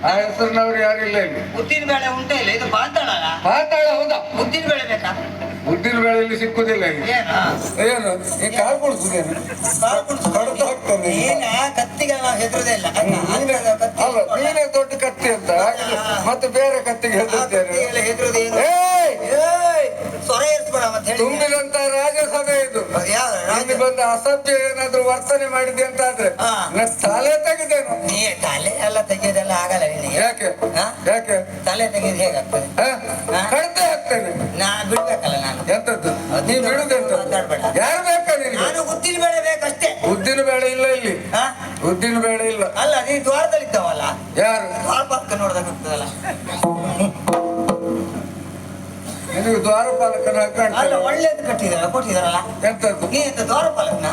ಆ ಹೆಸರಿನವ್ರು ಯಾರಿಲ್ಲ ಇಲ್ಲಿ ಉದ್ದಿನ ಬೇಳೆ ಉಂಟೆ ಇಲ್ಲ? ಇದು ಪಾತಾಳ ಪಾತಾಳ ಹೌದಾ? ಉದ್ದಿನ ಬೇಳೆ ಬೇಕಾ? ಉದ್ದಿನ ಬೇಳೆಯಲ್ಲಿ ಸಿಕ್ಕುದಿಲ್ಲ ಇಲ್ಲಿ. ಏನ? ಈ ಕಾಳು ಕುಡಿಸುದೇನು? ಕಡತ ಹಾಕ್ತಾನೆ ಏನ ಕತ್ತಿಗೆ ನಾವು ಹೆದರುದೇ ಇಲ್ಲ. ಅಲ್ಲ ನೀನೇ ದೊಡ್ಡ ಕತ್ತಿ ಅಂತ. ಮತ್ತೆ ಬೇರೆ ಕತ್ತಿಗೆ ಹೆದರ್ತೇನೆ ಹೆದರುದೇ ಏಯ್! ಸೊರೆ ಇರ್ಸ್ಬೇಡ ಮತ್ತೆ ತುಂಬಿದಂತ ರಾಜ್ಯಸಭೆ ಇದು. ಯಾವ ಇಲ್ಲಿ ಬಂದ ಅಸಭ್ಯ ಏನಾದ್ರು ವರ್ತನೆ ಮಾಡಿದೆ ಅಂತ ಆದ್ರೆ ಹಾ. ತೆಗೆದೇನು? ನೀ ತಲೆ ಎಲ್ಲ ತೆಗೆಯೋದೆಲ್ಲ ಆಗಲ್ಲ ನಿನಗೆ. ಯಾಕೆ? ಹಾ? ಯಾಕೆ? ತಲೆ ತೆಗೆದು ಹೇಗಾಗ್ತದೆ? ಹ? ಹಾ? ಹಾಕ್ತೇನೆ ನಾ ಬಿಡ್ಬೇಕಲ್ಲ ನಾನು. ಎಂತದ್ದು? ನೀ ಬಿಡುದೆಂತ ಮಾತಾಡ್ಬೇಡ. ಯಾರು ಬೇಕಾ ನಿನಗೆ? ನಾನು ಉದ್ದಿನ ಬೇಳೆ ಬೇಕಷ್ಟೇ. ಉದ್ದಿನ ಬೇಳೆ ಇಲ್ಲ ಇಲ್ಲಿ. ಹಾ? ಉದ್ದಿನ ಬೇಳೆ ಇಲ್ಲ. ಅಲ್ಲ ನೀ ದ್ವಾರದಲ್ಲಿ ಇದ್ದಾವಲ್ಲ ಯಾರು? ದ್ವಾರ ಪಕ್ಕ ನೋಡ್ದಾಗ್ತದಲ್ಲ ನಿನಗೆ ದ್ವಾರಪಾಲಕನ ಅಲ್ಲ ಹಾಕೊಂಡು ಒಳ್ಳೇದು ಕಟ್ಟಿದಾರ ಕೊಟ್ಟಿದಾರಲ್ಲ? ಎಂತದ್ದು? ನೀ ಎಂತ ದ್ವಾರಪಾಲಕನ?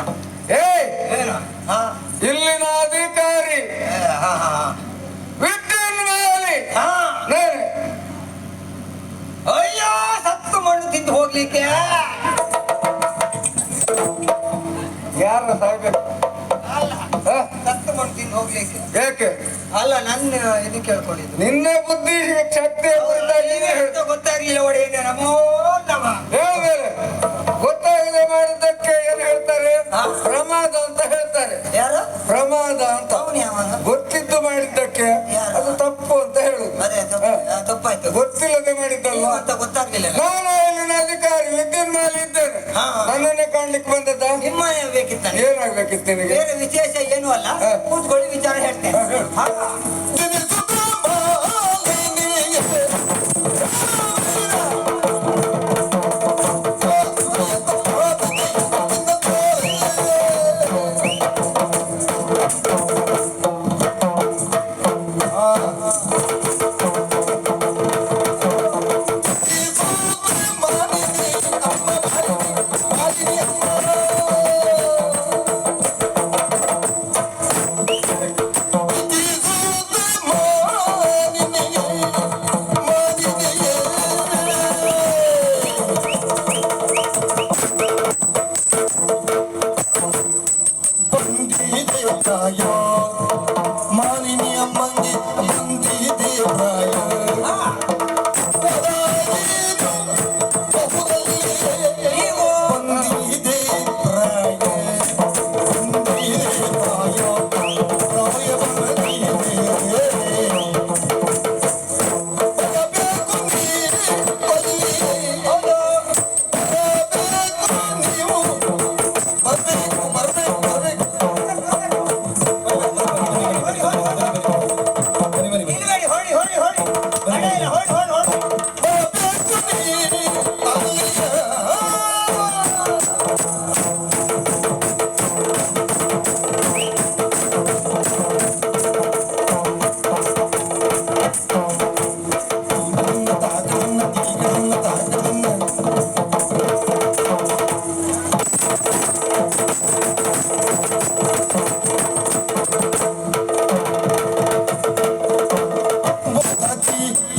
ಏನು? ಹಾ? ಇಲ್ಲಿನ ಅಧಿಕಾರಿ. ಏ, ಹಾ ಹಾ ಹಾ. ಅಯ್ಯೋ ಸತ್ತು ಮಣ್ಣು ತಿಂದು ಹೋಗ್ಲಿಕ್ಕೆ. ಯಾರ ಸಾಯ್ಬೇಕು? ಅಲ್ಲ ಹ? ಸತ್ತು ಮಣ್ಣು ತಿಂದು ಹೋಗ್ಲಿಕ್ಕೆ. ಯಾಕೆ? ಅಲ್ಲ ನನ್ನ ಇದು ಕೇಳ್ಕೊಂಡಿದ್ದು. ನಿನ್ನ ಬುದ್ಧಿ ಶಕ್ತಿ. ಎಂತ ಗೊತ್ತಾಗ್ಲಿಲ್ಲ ಒಡೆಯ ನಮೋ ನಮ. ಗೊತ್ತಾಗದೆ ಮಾಡಿದ್ದಕ್ಕೆ ಏನ್ ಹೇಳ್ತಾರೆ? ಆ ಪ್ರಮಾದ ಅಂತ ಹೇಳ್ತಾರೆ. ಯಾರು? ಪ್ರಮಾದ ಅಂತ. ಗೊತ್ತಿದ್ದು ಮಾಡಿದ್ದಕ್ಕೆ? ಅದು ತಪ್ಪು. ಅದೇ ತಪ್ಪಾಯ್ತು. ಗೊತ್ತಿಲ್ಲದೆ ಮಾಡಿದ್ದಲ್ಲ ಅಂತ ಗೊತ್ತಾಗ್ಲಿಲ್ಲ. ನಾನು ಅಲ್ಲಿನ ಅಧಿಕಾರಿ ವಿದ್ಯುನ್ ಮೇಲೆ ಇದ್ದೇನೆ. ಹಾ. ನನ್ನನ್ನೇ ಕಾಣ್ಲಿಕ್ಕೆ ಬಂದದ್ದ? ನಿಮ್ಮ ಬೇಕಿತ್ತ ಏನಾಗ್ಬೇಕಿತ್ತು ನಿಮಗೆ ಬೇರೆ ವಿಶೇಷ ಏನು ಅಲ್ಲ. ಕೂತ್ಕೊಳ್ಳಿ ವಿಚಾರ ಹೇಳ್ತೇನೆ.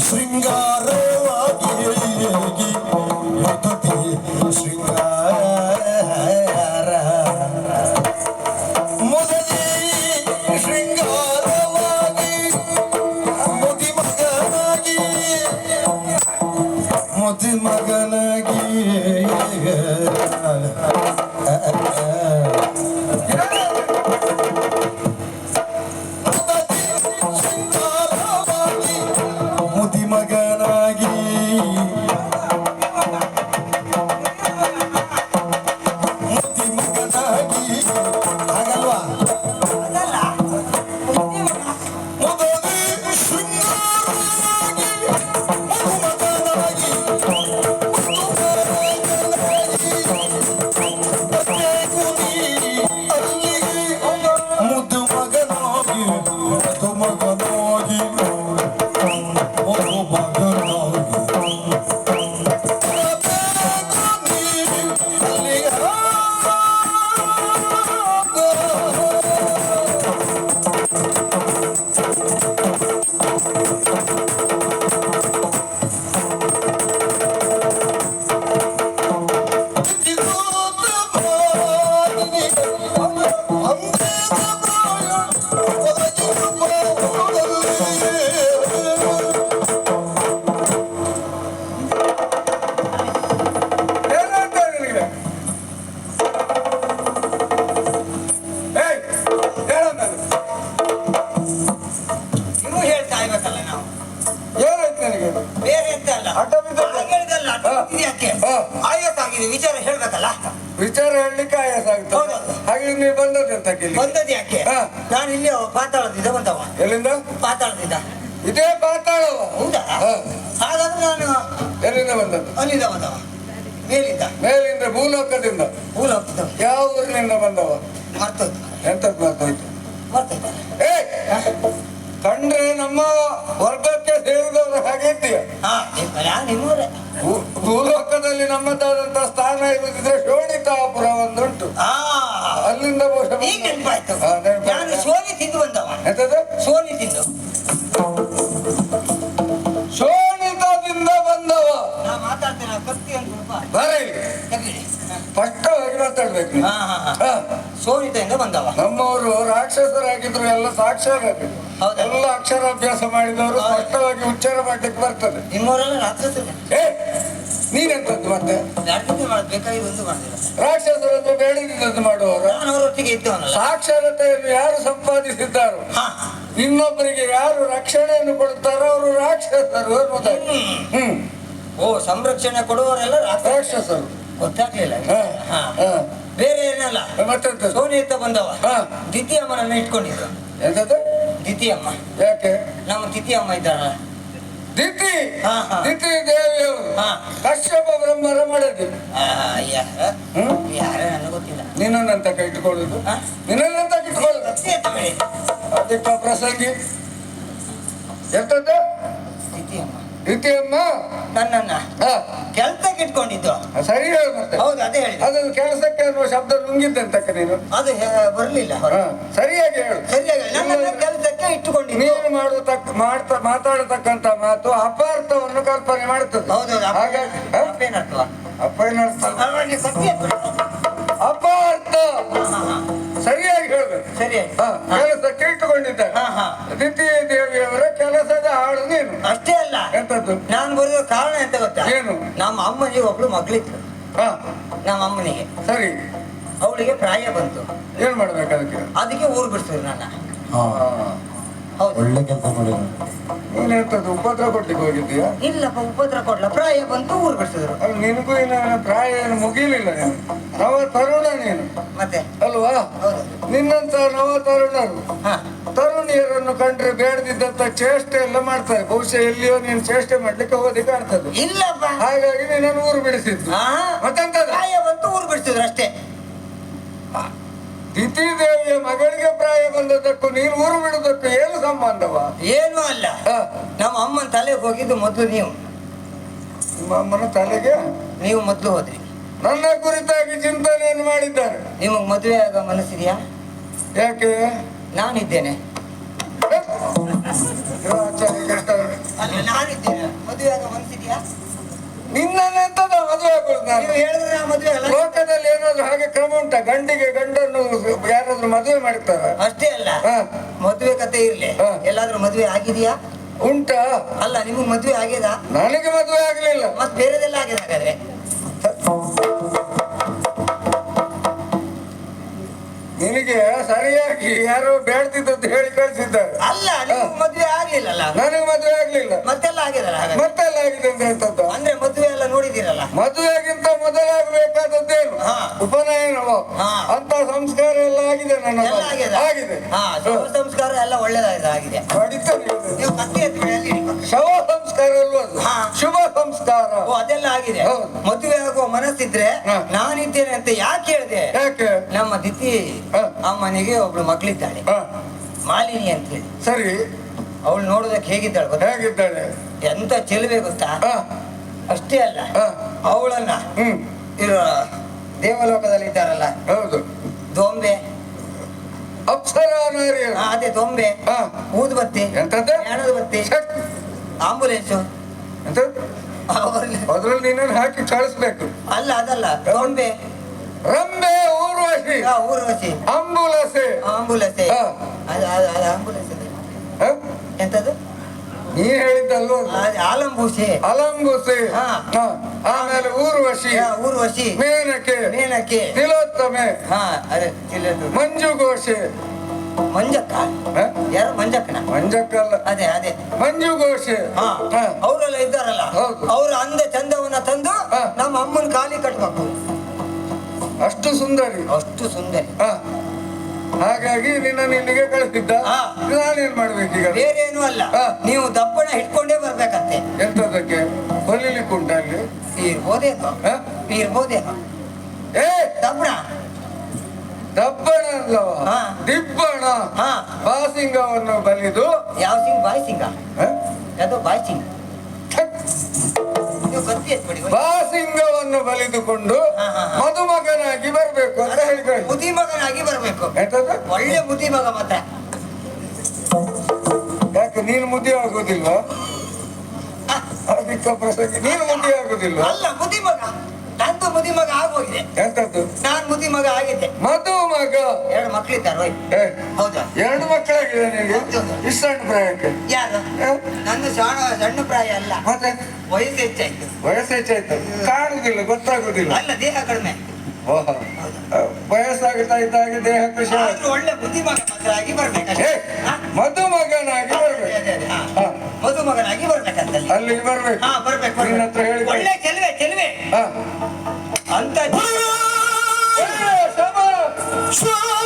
Sing finger. ಅಂತ ಬಂದದ್ದು ಯಾಕೆ? ಹಾ. ನಾನು ಇಲ್ಲಿ ಪಾತಾಳದಿಂದ ಬಂದವ. ಎಲ್ಲಿಂದ? ಪಾತಾಳದಿಂದ. ಇದೇ ಪಾತಾಳವ. ಹೌದಾ? ಹಾ. ಹಾಗಾದ್ರೆ ನಾನು ಎಲ್ಲಿಂದ ಬಂದದ್ದು? ಅಲ್ಲಿಂದ ಬಂದವ. ಮೇಲಿಂದ. ಮೇಲಿಂದ ಭೂಲೋಕದಿಂದ. ಮೂಲ ಹೋಗ್ತಿದ್ದ ಯಾವ ಊರಿನಿಂದ ಬಂದವ? ಮರ್ತೋಯ್ತು. ಎಂತದ್ ಮರ್ತೋಯ್ತು? ಏ! ಕಂಡ್ರೆ ನಮ್ಮ ವರ್ಗಕ್ಕೆ ಸೇರಿದವರು ಹಾಗೆ ಇದ್ದೀಯ? ಹಾ ಯಾ ನಿಮ್ಮೂರೇ. ಭೂ- ಭೂಲೋಕದಲ್ಲಿ ನಮ್ಮದಾದಂತ ಸ್ಥಾನ ಇರುತ್ತಿದ್ರೆ ಶೋಣಿತಾಪುರ ಒಂದುಂಟು ಆ ಈಗ ನೆನಪಾಯ್ತು. ಹಾ, ನಾನು ಸೋನಿ ತಿಂದು ಬಂದವ? ಎಂತದ್ದು ಸೋನಿ ತಿಂದು. ಸೋನಿತದಿಂದ ಬಂದವ. ನಾ ಮಾತಾಡ್ತೇನೆ ಕತ್ತಿ ಒಂದು ಸ್ವಲ್ಪ ಫಸ್ಟ್ ಮಾತಾಡ್ಬೇಕು. ನೀವು. ಹಾ ಹಾ ಹಾ. ಹಾ. ಸೋನಿತೆಯಿಂದ ಬಂದವ. ನಮ್ಮವರು ರಾಕ್ಷಸರಾಗಿದ್ರು ಎಲ್ಲ ಸಾಕ್ಷರ ಹೌದಾ? ಎಲ್ಲ ಅಕ್ಷರಾಭ್ಯಾಸ ಮಾಡಿದವರು ಹೌದು. ಸ್ಪಷ್ಟವಾಗಿ ಉಚ್ಚಾರ ಮಾಡ್ಲಿಕ್ಕೆ ಬರ್ತದೆ. ನಿಮ್ಮವರೆಲ್ಲ ರಾಕ್ಷಸರು. ಏ ನೀನೆಂತದ್ದು ಮತ್ತೆ? ಮಾಡೋದು ಬೇಕಾಗಿ ಒಂದು ಮಾಡಿಲ್ಲ ರಾಕ್ಷಸರನ್ನು ಬೇಡದಿದ್ದದ್ದು ಮಾಡುವವರು ನಾನು ಅವರೊಟ್ಟಿಗೆ ಇದ್ದವನಲ್ಲ ಸಾಕ್ಷರತೆಯನ್ನು ಯಾರು ಸಂಪಾದಿಸಿದ್ದಾರೋ? ಹಾ. ಇನ್ನೊಬ್ಬರಿಗೆ ಯಾರು ರಕ್ಷಣೆಯನ್ನು ಕೊಡುತ್ತಾರೋ ಅವರು ರಾಕ್ಷಸರು ಅನ್ನೋದಾಯ್ತು ಹ್ಮ್. ಓ ಸಂರಕ್ಷಣೆ ಕೊಡುವವರೆಲ್ಲ ರಾಕ್ಷಸ ರಾಕ್ಷಸರು. ಗೊತ್ತಾಗ್ಲಿಲ್ಲ. ಬೇರೆ ಏನಲ್ಲ? ಮತ್ತೆಂತ ಸೋನಿ ಅಂತ ಬಂದವ ಅಮ್ಮನನ್ನ ಇಟ್ಕೊಂಡಿದ್ರು ಎಂತದ್ದು? ದ್ವಿತೀಯಮ್ಮ. ಯಾಕೆ? ನಮ್ಮ ದ್ವಿತೀಯಮ್ಮ ಇದ್ದಾರಲ್ಲ ದಿತಿ. ದಿತಿ ದೇವಿಯವರು ಕಶ್ಯಪ ಬ್ರಹ್ಮರ ಮಡದಿ. ಗೊತ್ತಿಲ್ಲ. ನಿನ್ನಂತ ಇಟ್ಕೊಳ್ಳುದು? ನಿನ್ನಂತ ಇಟ್ಕೊಳ್ಳುದು ಅದಕ್ಕೆ ಪ್ರಸಂಗಿ. ಎಂತದ್ದು? ಅಮ್ಮ ನನ್ನನ್ನ? ಕೆಲ್ಸಕ್ಕೆ ಇಟ್ಕೊಂಡಿದ್ದು. ಸರಿ ಹೌದು ಅದೇ ಹೇಳಿ ಅದನ್ನು ಕೆಲಸಕ್ಕೆ ಅನ್ನುವ ಶಬ್ದ ನುಂಗಿದ್ದಂತಕ್ಕ ನೀನು? ಅದು ಬರ್ಲಿಲ್ಲ ಸರಿಯಾಗಿ ಹೇಳು. ಸರಿಯಾಗಿ ನನ್ನನ್ನ ಕೆಲಸಕ್ಕೆ ಇಟ್ಟುಕೊಂಡಿದ್ದು. ನೀನು ಮಾಡತಕ್ಕ ಮಾಡ್ತಾ ಮಾತಾಡತಕ್ಕಂತ ಮಾತು ಅಪಾರ್ಥವನ್ನು ಕಲ್ಪನೆ ಮಾಡುತ್ತದೆ. ಹೌದು ಹಾಗಾಗಿ ಅಪಾರ್ಥ. ಸರಿಯಾಗಿ ಹೇಳ್ಬೇಕು. ಹಾ ಹಾ ದ್ವಿತೀಯ ದೇವಿಯವರ ಕೆಲಸದ ಆಳು ನೀನು. ಅಷ್ಟೇ ಅಲ್ಲ. ಎಂತದ್ದು? ನಾನು ಬರುವ ಕಾರಣ ಎಂತ ಗೊತ್ತಾ? ಏನು? ನಮ್ಮ ಅಮ್ಮನಿಗೆ ಒಬ್ಳು ಮಗಳಿತ್ತು. ಹಾ. ನಮ್ಮ ಅಮ್ಮನಿಗೆ. ಸರಿ. ಅವಳಿಗೆ ಪ್ರಾಯ ಬಂತು. ಏನ್ ಮಾಡ್ಬೇಕು ಅದಕ್ಕೆ? ಅದಕ್ಕೆ ಊರು ಬಿಡ್ತೀವಿ ನಾನು ಒಳ್ಳೆ ಕೆಲಸ ಮಾಡಿದ್ರು. ನೀನ್ ಎಂತದ್ದು ಉಪದ್ರ ಕೊಡ್ಲಿಕ್ಕೆ ಹೋಗಿದ್ದೀಯಾ? ಇಲ್ಲಪ್ಪ ಉಪದ್ರ ಕೊಡ್ಲ. ಪ್ರಾಯ ಬಂತು ಊರು ಬಿಡಿಸಿದ್ರು. ಅಲ್ಲಿ ನಿನಗೂ ಇನ್ನ ಪ್ರಾಯ ಏನು ಮುಗಿಲಿಲ್ಲ ನೀನು? ನವ ತರುಣ ನೀನು? ಮತ್ತೆ? ಅಲ್ವಾ? ಹೌದು. ನಿನ್ನಂತ ನವ ತರುಣರು? ಹಾ. ತರುಣಿಯರನ್ನು ಕಂಡ್ರೆ ಬೇಡದಿದ್ದಂತ ಚೇಷ್ಟೆ ಎಲ್ಲ ಮಾಡ್ತಾರೆ. ಬಹುಶಃ ಎಲ್ಲಿಯೋ ನೀನು ಚೇಷ್ಟೆ ಮಾಡ್ಲಿಕ್ಕೆ ಹೋಗೋದಿ ಕಾಣ್ತದೆ. ಇಲ್ಲಪ್ಪ. ಹಾಗಾಗಿ ನೀನು ಊರು ಬಿಡಿಸಿದ್ದು. ಮತ್ತೆಂತ ಪ್ರಾಯ ಬಂತು ಊರು ಬಿಡಿಸಿದ್ರು ಅಷ್ಟೇ. ದಿತಿ ದೇವಿಯ ಮಗಳಿಗೆ ಪ್ರಾಯ ಬಂದದಕ್ಕೂ ನೀನು ಊರು ಬಿಡುವುದಕ್ಕೂ ಏನು ಸಂಬಂಧವ? ಏನೂ ಅಲ್ಲ. ನಮ್ಮ ಅಮ್ಮನ ತಲೆಗೆ ಹೋಗಿದ್ದು ಮೊದಲು ನೀವು. ನಿಮ್ಮ ಅಮ್ಮನ ತಲೆಗೆ? ನೀವು ಮೊದಲು ಹೋದ್ರಿ. ನನ್ನ ಕುರಿತಾಗಿ ಚಿಂತನೆಯನ್ನು ಮಾಡಿದ್ದಾರೆ. ನಿಮಗೆ ಮದುವೆ ಆಗ ಮನಸ್ಸಿದೆಯಾ? ಯಾಕೆ? ನಾನಿದ್ದೇನೆ. ಅಲ್ಲ ನಾನಿದ್ದೇನೆ. ಮದುವೆ ಆಗ ಮನಸ್ಸಿದೆಯಾ? ನಿನ್ನನ್ನೆಂತದ ಮದುವೆ ಆಗೋದು ನಾನು. ನೀವು ಹೇಳಿದ್ರೆ ನಾ ಮದುವೆ ಅಲ್ಲ. ಲೋಕದಲ್ಲಿ ಏನಾದ್ರು ಹಾಗೆ ಕ್ರಮ ಉಂಟ? ಗಂಡಿಗೆ ಗಂಡನ್ನು ಮದುವೆ ಮಾಡ್ತಾರ. ಅಷ್ಟೇ ಅಲ್ಲ. ಮದುವೆ ಕತೆ ಇರ್ಲಿ. ಎಲ್ಲಾದ್ರೂ ಮದುವೆ ಆಗಿದೆಯಾ? ಉಂಟಾ. ಅಲ್ಲ ನಿಮಗೆ ಮದುವೆ ಆಗ್ಯದ? ನನಗೆ ಮದುವೆ ಆಗ್ಲಿಲ್ಲ. ಮತ್ತೆ ಬೇರೆದೆಲ್ಲ ಆಗಿದೆ ಹಾಗಾದ್ರೆ? ನಿನಗೆ ಸರಿಯಾಗಿ ಯಾರು ಬೇಡ್ತಿದ್ದಂತ ಹೇಳಿ ಕಳಿಸಿದ್ದಾರೆ. ಅಲ್ಲ ಮದುವೆ ಆಗ್ಲಿಲ್ಲಲ್ಲ? ನನಗೆ ಮದುವೆ ಆಗ್ಲಿಲ್ಲ. ಮತ್ತೆಲ್ಲ ಆಗಿದೆ ಮತ್ತೆಲ್ಲ ಆಗಿದೆ ಅಂತ ಹೇಳ್ತದ್ದು ಅಂದ್ರೆ ಮದುವೆ ಎಲ್ಲ ನೋಡಿದಿರಲ್ಲ ಮದುವೆಗಿಂತ ಮೊದಲಾಗಬೇಕಾದದ್ದೇನು ಹಾ. ಉಪನಯನವ ಹಾ. ಅಂತ ಸಂಸ್ಕಾರ ಎಲ್ಲ ಆಗಿದೆ ನನ್ನ ಎಲ್ಲ ಮಗ. ಆಗಿದೆ ಆಗಿದೆ ಹಾ ಶವ ಸಂಸ್ಕಾರ ಎಲ್ಲ ಒಳ್ಳೇದಾಗಿದೆ. ನೀವು ಕತ್ತಿ. ಶವ ಸಂಸ್ಕಾರ ಅಲ್ವಾ ಅದು ಹಾ. ಶುಭ ಸಂಸ್ಕಾರ ಓ ಅದೆಲ್ಲ ಆಗಿದೆ. ಹೌದು. ಮದುವೆ ಆಗುವ ಮನಸ್ಸಿದ್ರೆ. ನಾನಿದ್ದೇನೆ ಅಂತ ಯಾಕೆ ಹೇಳಿದೆ? ಯಾಕೆ? ನಮ್ಮ ದಿತಿ ಹಾ. ಅಮ್ಮನಿಗೆ ಒಬ್ಳು ಮಗಳಿದ್ದಾಳೆ ಹ, ಮಾಲಿನಿ ಅಂತ ಹೇಳಿ ಸರಿ. ಅವಳು ನೋಡೋದಕ್ಕೆ ಹೇಗಿದ್ದಾಳೆ ಗೊತ್ತಾ? ಹೇಗಿದ್ದಾಳೆ? ಎಂತ ಚೆಲುವೆ ಗೊತ್ತಾ? ಹ, ಅಷ್ಟೇ ಅಲ್ಲ. ಹ, ಅವಳನ್ನ ಹ್ಮ್. ಇರೋ ದೇವಲೋಕದಲ್ಲಿ ಇದ್ದಾರಲ್ಲ ಹೌದು. ದೊಂಬೆ. ಅಪ್ಸರ ಅದೇ ತೊಂಬೆ. ಹ, ಊದುಬತ್ತಿ ಎಂತದ್ದು? ಹೆಣದ ಬತ್ತಿ. ಆಂಬುಲೆನ್ಸ್. ಆಂಬುಲೆನ್ಸು ಎಂತ ಅದರಲ್ಲಿ ನಿನ್ನನ್ನು ಹಾಕಿ ಕಳಿಸ್ಬೇಕು ಅಲ್ಲ ಅದಲ್ಲ. ತೊಂಬೆ. ರಂಬೆ ಊರ್ವಶಿ. ಊರ್ವಶಿ. ಆಂಬುಲೆನ್ಸ್ ಆಂಬುಲೆನ್ಸ್ ಹಾ. ಅದು ನೀ ಹೇಳಿದ್ದಲ್ವ? ಆಲಂಬೂಸಿ ಆಲಂಬೂಸೆ. ಆಮೇಲೆ ಊರ್ವಶಿ. ಊರ್ವಶಿ. ಮೇನಕೆ. ಮೇನಕೆ. ತಿಲೋತ್ತಮೆ. ಹಾ ಅದೇ ತಿಳಿದು ಮಂಜು ಘೋಷೆ. ಮಂಜಕ್ಕ? ಹ? ಯಾರು ಮಂಜಕ್ಕನ? ಮಂಜಕ್ಕಲ್ಲ. ಅದೇ ಅದೇ. ಮಂಜು ಘೋಷ. ಹಾ ಹ. ಅವರೆಲ್ಲ ಇದ್ದಾರಲ್ಲ. ಅವ್ರ ಅಂದ ಚಂದವನ್ನ ತಂದು. ನಮ್ಮ ಅಮ್ಮನ ಕಾಲಿ ಕಟ್ಬೇಕು. ಅಷ್ಟು ಸುಂದರಿ. ಅಷ್ಟು ಸುಂದರಿ. ಹ. ಹಾಗಾಗಿ ನಿನ್ನ ಇಲ್ಲಿಗೆ ಕಳಿಸಿದ್ದ. ನಾನೇನ್ ಮಾಡ್ಬೇಕೀಗ ಬೇರೆ ಏನೂ ಅಲ್ಲ. ನೀವು ದಪ್ಪಣ ಹಿಡ್ಕೊಂಡೇ ಬರ್ಬೇಕಂತೆ. ಎಂತದಕ್ಕೆ ಹೊಲಿಲಿಕ್ಕುಂಟ ಅಲ್ಲಿ? ಇರ್ಬೋದೇನೋ ಇರ್ಬೋದೇ ಇರ್ಬೋದೇನೋ ಏ! ದಪ್ಪಣ ದಪ್ಪಣ ಅಲ್ಲವ. ದಿಬ್ಬಣ? ಹಾ. ಬಾಸಿಂಗವನ್ನು ಬಲಿದು? ಯಾವ ಸಿಂಗ್? ಬಾಯ್ ಸಿಂಗ ಯಾವುದು ಅದು ಬಾಯ್ ಸಿಂಗ್ ಬಾಸಿಂಗವನ್ನು ಬಲಿದುಕೊಂಡು. ಮದುಮಗನಾಗಿ ಬರಬೇಕು ಅಂತ ಹೇಳಿದ್ರೆ. ಮುದಿ ಮಗನಾಗಿ ಬರ್ಬೇಕು ಒಳ್ಳೆ ಮುದಿ ಮಗ ಯಾಕೆ ನೀನು ಮುದಿ ಆಗುದಿಲ್ವಾ? ಅದಕ್ಕೆ ಪ್ರಸಂಗ ನೀನು ಮುದಿ ಆಗೋದಿಲ್ವಾ? ಅಲ್ಲ ಮುದಿ ಮಗ ನಂದು ಮುದಿ ಮಗ ಆಗೋಗಿದೆ. ಎಂತದ್ದು ನಾನ್ ಮುದಿ ಮಗ ಆಗಿದ್ದೆ. ಮದುಮಗ ಎರಡು ಮಕ್ಳಿದ್ದಾರೆ ಹೋಯ್ ಏ, ಹೌದಾ? ಎರಡು ಮಕ್ಕಳಾಗಿದೆ ನಿನಗೆ? ಇಷ್ಟು ಸಣ್ಣ ಪ್ರಾಯಕ್ಕೆ? ಯಾರು? ನನ್ನ ನಂದು ಸಣ್ಣ ಸಣ್ಣ ಪ್ರಾಯ ಅಲ್ಲ. ಮತ್ತೆ? ವಯಸ್ಸು ಹೆಚ್ಚಾಯ್ತು. ವಯಸ್ಸು ಹೆಚ್ಚಾಯ್ತು. ಕಾಣುದಿಲ್ಲ ಗೊತ್ತಾಗುದಿಲ್ಲ. ಅಲ್ಲ ದೇಹ ಕಡಿಮೆ ಓಹೋ. ವಯಸ್ಸಾಗುತ್ತಾ ಇದ್ದಾಗ ದೇಹ ಕೃಷಿ ಒಳ್ಳೆ ಬುದ್ಧಿ ಬರ್ಬೇಕು ಹ? ಅದೇ, ಬರ್ಬೇಕು. ಅದೇ, ಅದೇ, ಹ. ಹ. ಮದು ಮಗನಾಗಿ ಬರ್ಬೇಕಂತಲ್ಲಿ. ಅಲ್ಲಿಗೆ ಬರ್ಬೇಕು. ಹಾ ಬರ್ಬೇಕು ಒಳ್ಳೆ ಚೆಲುವೆ ಚೆಲುವೆ. ಹಾ. ಅಂತ ಏ, ಶಮ! ಶಬಾಸು